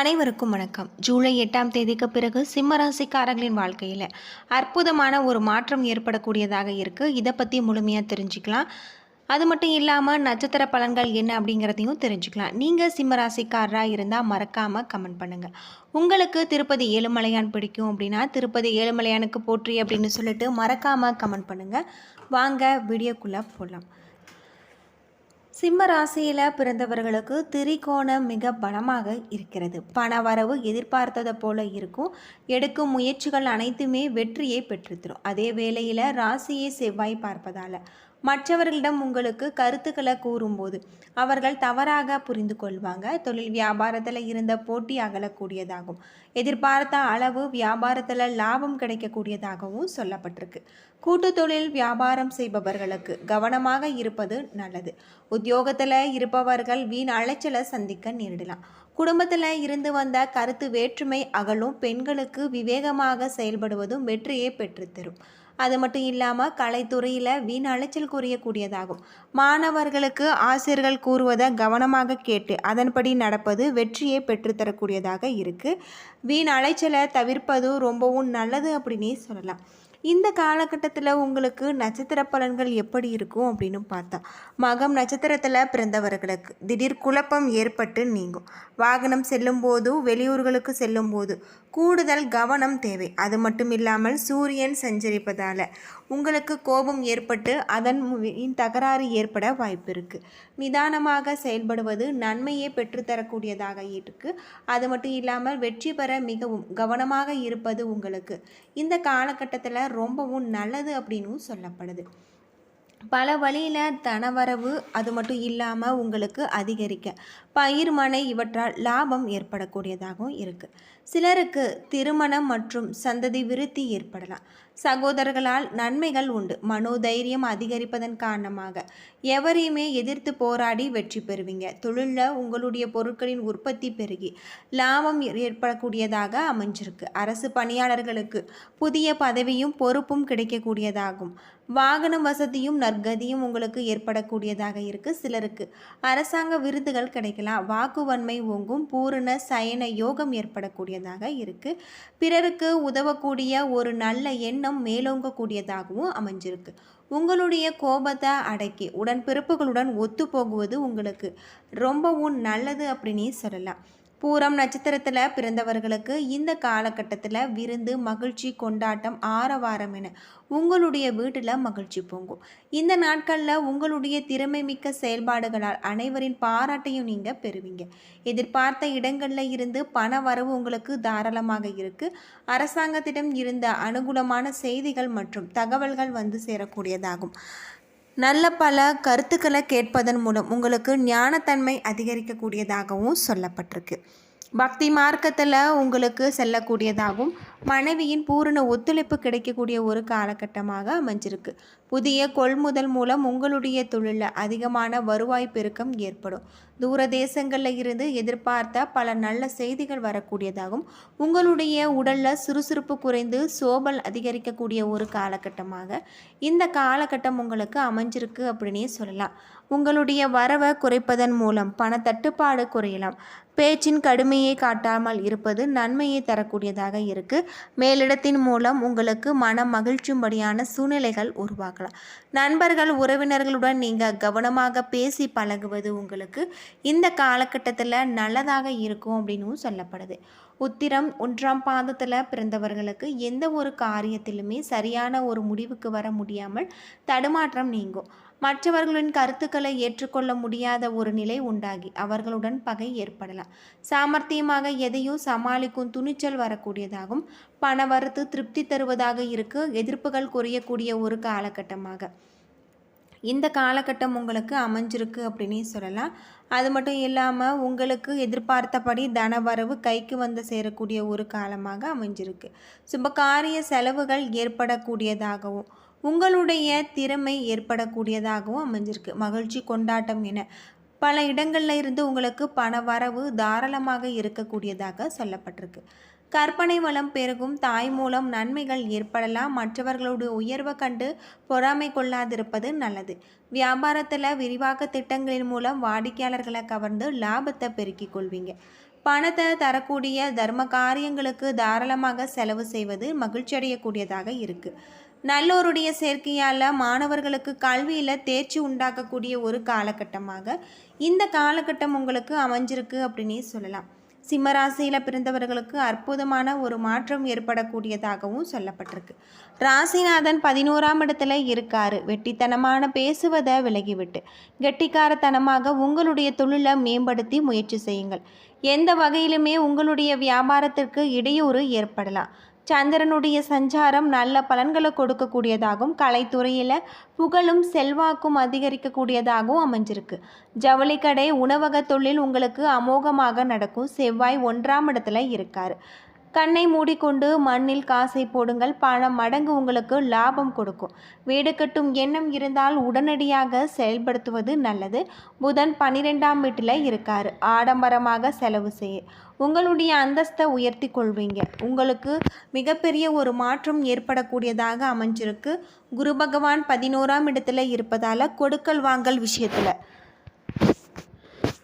அனைவருக்கும் வணக்கம். ஜூலை எட்டாம் தேதிக்கு பிறகு சிம்ம ராசிக்காரர்களின் வாழ்க்கையில் அற்புதமான ஒரு மாற்றம் ஏற்படக்கூடியதாக இருக்குது இதை பற்றி முழுமையாக தெரிஞ்சுக்கலாம். அது மட்டும் இல்லாமல் நட்சத்திர பலன்கள் என்ன அப்படிங்கிறதையும் தெரிஞ்சுக்கலாம். நீங்கள் சிம்மராசிக்காரராக இருந்தால் மறக்காமல் கமெண்ட் பண்ணுங்கள் உங்களுக்கு திருப்பதி ஏழுமலையான் பிடிக்கும் அப்படின்னா திருப்பதி ஏழுமலையானுக்கு போற்றி அப்படின்னு சொல்லிட்டு மறக்காமல் கமெண்ட் பண்ணுங்கள் வாங்க வீடியோக்குள்ளே போகலாம் சிம்ம ராசியில் பிறந்தவர்களுக்கு திரிகோணம் மிக பலமாக இருக்கிறது. பண வரவு எதிர்பார்த்ததை போல இருக்கும். எடுக்கும் முயற்சிகள் அனைத்துமே வெற்றியை பெற்றுத்தரும் அதே வேளையில் ராசியை செவ்வாய் பார்ப்பதால் மற்றவர்களிடம் உங்களுக்கு கருத்துக்களை கூறும்போது அவர்கள் தவறாக புரிந்து கொள்வாங்க. தொழில் வியாபாரத்தில் இருந்த போட்டி அகலக்கூடியதாகும் எதிர்பார்த்த அளவு வியாபாரத்தில் லாபம் கிடைக்கக்கூடியதாகவும் சொல்லப்பட்டிருக்கு. கூட்டு தொழில் வியாபாரம் செய்பவர்களுக்கு கவனமாக இருப்பது நல்லது. உத்தியோகத்தில் இருப்பவர்கள் வீண் அலைச்சலை சந்திக்க நேரிடலாம். குடும்பத்தில் இருந்து வந்த கருத்து வேற்றுமை அகலும். பெண்களுக்கு விவேகமாக செயல்படுவதும் வெற்றியை பெற்றுத்தரும். அது மட்டும் இல்லாமல் கலைத்துறையில் வீண் அலைச்சல் குறையக்கூடியதாகும். மாணவர்களுக்கு ஆசிரியர்கள் கூறுவதை கவனமாக கேட்டு அதன்படி நடப்பது வெற்றியை பெற்றுத்தரக்கூடியதாக இருக்குது வீண் அலைச்சலை தவிர்ப்பது ரொம்பவும் நல்லது அப்படின்னே சொல்லலாம். இந்த காலகட்டத்தில் உங்களுக்கு நட்சத்திர பலன்கள் எப்படி இருக்கும் அப்படின்னு பார்த்தா மகம் நட்சத்திரத்தில் பிறந்தவர்களுக்கு திடீர் குழப்பம் ஏற்பட்டு நீங்கும். வாகனம் செல்லும்போது வெளியூர்களுக்கு செல்லும்போது கூடுதல் கவனம் தேவை. அது மட்டும் இல்லாமல் சூரியன் சஞ்சரிப்பதால் உங்களுக்கு கோபம் ஏற்பட்டு அதன் தகராறு ஏற்பட வாய்ப்பு இருக்குது நிதானமாக செயல்படுவது நன்மையை பெற்றுத்தரக்கூடியதாக இருக்குது அது மட்டும் இல்லாமல் வெற்றி பெற மிகவும் கவனமாக இருப்பது உங்களுக்கு இந்த காலகட்டத்தில் ரொம்பவும் நல்லது அப்படின்னு சொல்லப்படுது. பல வழியில் தனவரவு அது மட்டும் இல்லாமல் உங்களுக்கு அதிகரிக்க. பயிர்மனை இவற்றால் லாபம் ஏற்படக்கூடியதாகவும் இருக்குது சிலருக்கு திருமணம் மற்றும் சந்ததி விருத்தி ஏற்படலாம். சகோதரர்களால் நன்மைகள் உண்டு. மனோதைரியம் அதிகரிப்பதன் காரணமாக எவரையுமே எதிர்த்து போராடி வெற்றி பெறுவீங்க. தொழிலில் உங்களுடைய பொருட்களின் உற்பத்தி பெருகி லாபம் ஏற்படக்கூடியதாக அமைஞ்சிருக்கு. அரசு பணியாளர்களுக்கு புதிய பதவியும் பொறுப்பும் கிடைக்கக்கூடியதாகும். வாகனம் வசதியும் நற்கதியும் உங்களுக்கு ஏற்படக்கூடியதாக இருக்குது சிலருக்கு. அரசாங்க விருதுகள் கிடைக்கலாம். வாக்குவன்மை ஓங்கும் பூரண சயன யோகம் ஏற்படக்கூடியதாக இருக்குது பிறருக்கு உதவக்கூடிய ஒரு நல்ல எண்ணம் மேலோங்கக்கூடியதாகவும் அமைஞ்சிருக்கு. உங்களுடைய கோபத்தை அடக்கி உடன்பிறப்புகளுடன் ஒத்து போகுவது உங்களுக்கு ரொம்பவும் நல்லது அப்படின்னே சொல்லலாம். பூரம் நட்சத்திரத்தில் பிறந்தவர்களுக்கு இந்த காலகட்டத்தில் விருந்து மகிழ்ச்சி கொண்டாட்டம் ஆரவாரம் என உங்களுடைய வீட்டில் மகிழ்ச்சி பொங்கும். இந்த நாட்களில் உங்களுடைய திறமை மிக்க செயல்பாடுகளால் அனைவரின் பாராட்டையும் நீங்கள் பெறுவீங்க. எதிர்பார்த்த இடங்களில் இருந்து பண வரவு உங்களுக்கு தாராளமாக இருக்குது அரசாங்கத்திடம் இருந்த அனுகூலமான செய்திகள் மற்றும் தகவல்கள் வந்து சேரக்கூடியதாகும். நல்ல பல கருத்துக்களை கேட்பதன் மூலம் உங்களுக்கு ஞானத்தன்மை அதிகரிக்கக்கூடியதாகவும் சொல்லப்பட்டிருக்கு. பக்தி மார்க்கத்தில் உங்களுக்கு செல்லக்கூடியதாகவும் மனைவியின் பூரண ஒத்துழைப்பு கிடைக்கக்கூடிய ஒரு காலகட்டமாக அமைஞ்சிருக்கு. புதிய கொள்முதல் மூலம் உங்களுடைய தொழிலில் அதிகமான வருவாய் பெருக்கம் ஏற்படும். தூர தேசங்களில் இருந்து எதிர்பார்த்த பல நல்ல செய்திகள் வரக்கூடியதாகவும் உங்களுடைய உடலில் சுறுசுறுப்பு குறைந்து சோபல் அதிகரிக்கக்கூடிய ஒரு காலகட்டமாக இந்த காலகட்டம் உங்களுக்கு அமைஞ்சிருக்கு அப்படின்னே சொல்லலாம். உங்களுடைய வரவை குறைப்பதன் மூலம் பண தட்டுப்பாடு குறையலாம். பேச்சின் கடுமையை காட்டாமல் இருப்பது நன்மையை தரக்கூடியதாக இருக்கு. மேலிடத்தின் மூலம் உங்களுக்கு மன மகிழ்ச்சியும்படியான சூழ்நிலைகள் உருவாக்கலாம் நண்பர்கள் உறவினர்களுடன் நீங்கள் கவனமாக பேசி பழகுவது உங்களுக்கு இந்த காலகட்டத்தில் நல்லதாக இருக்கும் அப்படின்னும் சொல்லப்படுது. உத்திரம் ஒன்றாம் பாதத்தில் பிறந்தவர்களுக்கு எந்த ஒரு காரியத்திலுமே சரியான ஒரு முடிவுக்கு வர முடியாமல் தடுமாற்றம் நீங்கும். மற்றவர்களின் கருத்துக்களை ஏற்றுக்கொள்ள முடியாத ஒரு நிலை உண்டாகி அவர்களுடன் பகை ஏற்படலாம். சாமர்த்தியமாக எதையும் சமாளிக்கும் துணிச்சல் வரக்கூடியதாகும். பண வரத்து திருப்தி தருவதாக இருக்கு. எதிர்ப்புகள் குறையக்கூடிய ஒரு காலகட்டமாக. இந்த காலகட்டம் உங்களுக்கு அமைஞ்சிருக்கு அப்படின்னே சொல்லலாம். அது மட்டும் இல்லாமல் உங்களுக்கு எதிர்பார்த்தபடி தனவரவு கைக்கு வந்து சேரக்கூடிய ஒரு காலமாக அமைஞ்சிருக்கு. சுபகாரிய செலவுகள் ஏற்படக்கூடியதாகவும் உங்களுடைய திறமை ஏற்படக்கூடியதாகவும் அமைஞ்சிருக்கு. மகிழ்ச்சி கொண்டாட்டம் என பல இடங்களில் இருந்து உங்களுக்கு பண வரவு தாராளமாக இருக்கக்கூடியதாக சொல்லப்பட்டிருக்கு. கற்பனை வளம் பெருகும் தாய் மூலம் நன்மைகள் ஏற்படலாம் மற்றவர்களுடைய உயர்வை கண்டு பொறாமை கொள்ளாதிருப்பது நல்லது. வியாபாரத்தில் விரிவாக்க திட்டங்களின் மூலம் வாடிக்கையாளர்களை கவர்ந்து லாபத்தை பெருக்கிக் கொள்வீங்க. பணத்தை தரக்கூடிய தர்ம காரியங்களுக்கு தாராளமாக செலவு செய்வது மகிழ்ச்சி அடையக்கூடியதாக இருக்குது நல்லோருடைய சேர்க்கையால் மாணவர்களுக்கு கல்வியில் தேர்ச்சி உண்டாக்கக்கூடிய ஒரு காலகட்டமாக இந்த காலகட்டம் உங்களுக்கு அமைஞ்சிருக்கு அப்படின்னே சொல்லலாம். சிம்மராசியில் பிறந்தவர்களுக்கு அற்புதமான ஒரு மாற்றம் ஏற்படக்கூடியதாகவும் சொல்லப்பட்டிருக்கு. ராசிநாதன் பதினோராம் இடத்துல இருக்காரு. வெட்டித்தனமான பேசுவதை விலகிவிட்டு கெட்டிக்காரத்தனமாக உங்களுடைய தொழிலை மேம்படுத்தி முயற்சி செய்யுங்கள். எந்த வகையிலுமே உங்களுடைய வியாபாரத்திற்கு இடையூறு ஏற்படலாம். சந்திரனுடைய சஞ்சாரம் நல்ல பலன்களை கொடுக்கக்கூடியதாகவும் கலைத்துறையில் புகழும் செல்வாக்கும் அதிகரிக்கக்கூடியதாகவும் அமைஞ்சிருக்கு. ஜவுளிக்கடை உணவக தொழில் உங்களுக்கு அமோகமாக நடக்கும். செவ்வாய் ஒன்றாம் இடத்துல இருக்கார். கண்ணை மூடிக்கொண்டு மண்ணில் காசை போடுங்கள். பல மடங்கு உங்களுக்கு லாபம் கொடுக்கும். வீடு கட்டும் எண்ணம் இருந்தால் உடனடியாக செயல்படுத்துவது நல்லது. புதன் பன்னிரெண்டாம் வீட்டில் இருக்கார். ஆடம்பரமாக செலவு செய்ய. உங்களுடைய அந்தஸ்தை உயர்த்தி கொள்வீங்க. உங்களுக்கு மிகப்பெரிய ஒரு மாற்றம் ஏற்படக்கூடியதாக அமைஞ்சிருக்கு. குரு பகவான் பதினோராம் இடத்துல இருப்பதால் கொடுக்கல் வாங்கல் விஷயத்தில்.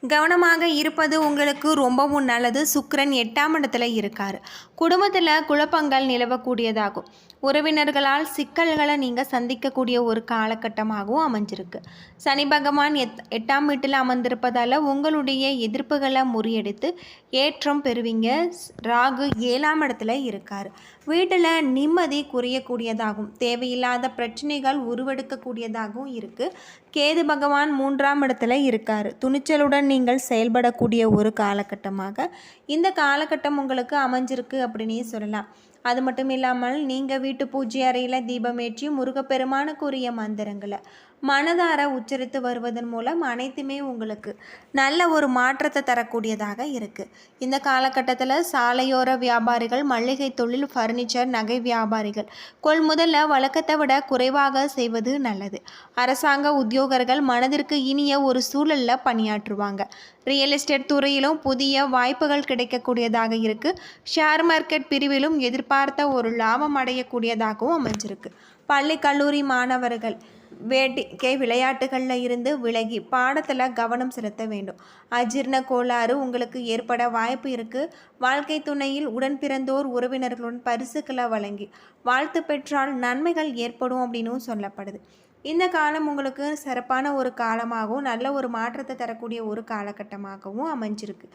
கவனமாக இருப்பது உங்களுக்கு ரொம்பவும் நல்லது. சுக்கரன் எட்டாம் இடத்துல இருக்கார். குடும்பத்தில் குழப்பங்கள் நிலவக்கூடியதாகும். உறவினர்களால் சிக்கல்களை நீங்கள் சந்திக்கக்கூடிய ஒரு காலகட்டமாகவும் அமைஞ்சிருக்கு. சனி பகவான் எத் எட்டாம் வீட்டில் அமர்ந்திருப்பதால் உங்களுடைய எதிர்ப்புகளை முறியடித்து ஏற்றம் பெறுவீங்க. ராகு ஏழாம் இடத்துல இருக்கார். வீட்டில் நிம்மதி குறையக்கூடியதாகும். தேவையில்லாத பிரச்சனைகள் உருவெடுக்கக்கூடியதாகவும் இருக்குது கேது பகவான் மூன்றாம் இடத்துல இருக்கார். துணிச்சலுடன் நீங்கள் செயல்படக்கூடிய ஒரு காலகட்டமாக இந்த காலகட்டம் உங்களுக்கு அமைஞ்சிருக்கு அப்படின்னே சொல்லலாம். அது மட்டும் இல்லாமல் நீங்கள் வீட்டு பூஜை அறையில் தீபமேற்றி முருகப்பெருமானுக்குரிய மந்திரங்களை மனதார உச்சரித்து வருவதன் மூலம் அனைத்துமே உங்களுக்கு நல்ல ஒரு மாற்றத்தை தரக்கூடியதாக இருக்குது இந்த காலகட்டத்தில் சாலையோர வியாபாரிகள் மளிகை தொழில் ஃபர்னிச்சர் நகை வியாபாரிகள் கொள்முதலில் வழக்கத்தை விட குறைவாக செய்வது நல்லது. அரசாங்க உத்தியோகர்கள் மனதிற்கு இனிய ஒரு சூழலில் பணியாற்றுவாங்க. ரியல் எஸ்டேட் துறையிலும் புதிய வாய்ப்புகள் கிடைக்கக்கூடியதாக இருக்குது ஷேர் மார்க்கெட் பிரிவிலும் எதிர்பார்த்த ஒரு லாபம் அடையக்கூடியதாகவும் அமைஞ்சிருக்கு. பள்ளி கல்லூரி மாணவர்கள் வேடிக்கை விளையாட்டுகளில் இருந்து விலகி பாடத்தில் கவனம் செலுத்த வேண்டும். அஜீர்ண கோளாறு உங்களுக்கு ஏற்பட வாய்ப்பு இருக்குது வாழ்க்கை துணையில் உடன் பிறந்தோர் உறவினர்களுடன் பரிசுகளை வழங்கி வாழ்த்து பெற்றால் நன்மைகள் ஏற்படும் அப்படின்னும் சொல்லப்படுது. இந்த காலம் உங்களுக்கு சிறப்பான ஒரு காலமாகவும் நல்ல ஒரு மாற்றத்தை தரக்கூடிய ஒரு காலகட்டமாகவும் அமைஞ்சிருக்கு.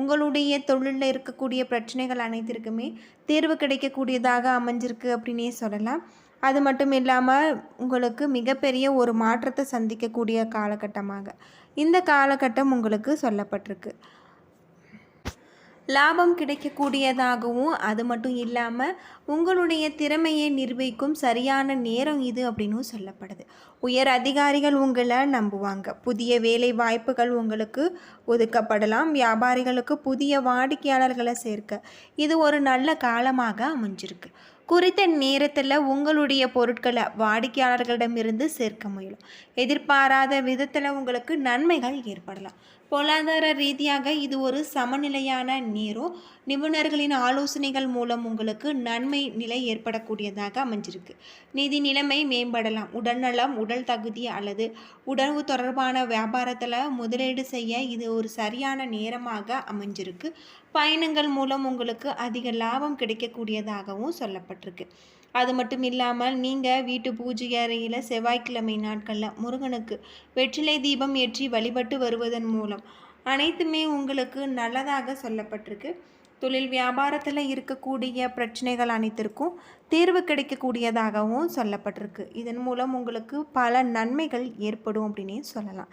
உங்களுடைய தொழிலில் இருக்கக்கூடிய பிரச்சனைகள் அனைத்திற்குமே தீர்வு கிடைக்கக்கூடியதாக அமைஞ்சிருக்கு அப்படின்னே சொல்லலாம். அது மட்டும் இல்லாமல் உங்களுக்கு மிகப்பெரிய ஒரு மாற்றத்தை சந்திக்கக்கூடிய காலகட்டமாக. இந்த காலகட்டம் உங்களுக்கு சொல்லப்பட்டிருக்கு. லாபம் கிடைக்கக்கூடியதாகவும் அது மட்டும் இல்லாமல் உங்களுடைய திறமையை நிரூபிக்கும் சரியான நேரம் இது அப்படின்னு சொல்லப்படுது. உயர் அதிகாரிகள் உங்களை நம்புவாங்க. புதிய வேலை வாய்ப்புகள் உங்களுக்கு ஒதுக்கப்படலாம். வியாபாரிகளுக்கு புதிய வாடிக்கையாளர்களை சேர்க்க இது ஒரு நல்ல காலமாக அமைஞ்சிருக்கு. குறித்த நேரத்தில் உங்களுடைய பொருட்களை வாடிக்கையாளர்களிடமிருந்து சேர்க்க முயலும். எதிர்பாராத விதத்தில் உங்களுக்கு நன்மைகள் ஏற்படலாம். பொருளாதார ரீதியாக இது ஒரு சமநிலையான நேரம். நிபுணர்களின் ஆலோசனைகள் மூலம் உங்களுக்கு நன்மை நிலை ஏற்படக்கூடியதாக அமைஞ்சிருக்கு. நிதி நிலைமை மேம்படலாம். உடல்நலம் உடல் தகுதி அல்லது உணவு தொடர்பான வியாபாரத்தில் முதலீடு செய்ய இது ஒரு சரியான நேரமாக அமைஞ்சிருக்கு. பயணங்கள் மூலம் உங்களுக்கு அதிக லாபம் கிடைக்கக்கூடியதாகவும் சொல்லப்பட்டிருக்கு. அது மட்டும் இல்லாமல் நீங்கள் வீட்டு பூஜை அறையில் செவ்வாய்க்கிழமை நாட்களில் முருகனுக்கு வெற்றிலை தீபம் ஏற்றி வழிபட்டு வருவதன் மூலம் அனைத்துமே உங்களுக்கு நல்லதாக சொல்லப்பட்டிருக்கு. தொழில் வியாபாரத்தில் இருக்கக்கூடிய பிரச்சனைகள் அனைத்திற்கும் தீர்வு கிடைக்கக்கூடியதாகவும் சொல்லப்பட்டிருக்கு. இதன் மூலம் உங்களுக்கு பல நன்மைகள் ஏற்படும் அப்படின்னே சொல்லலாம்.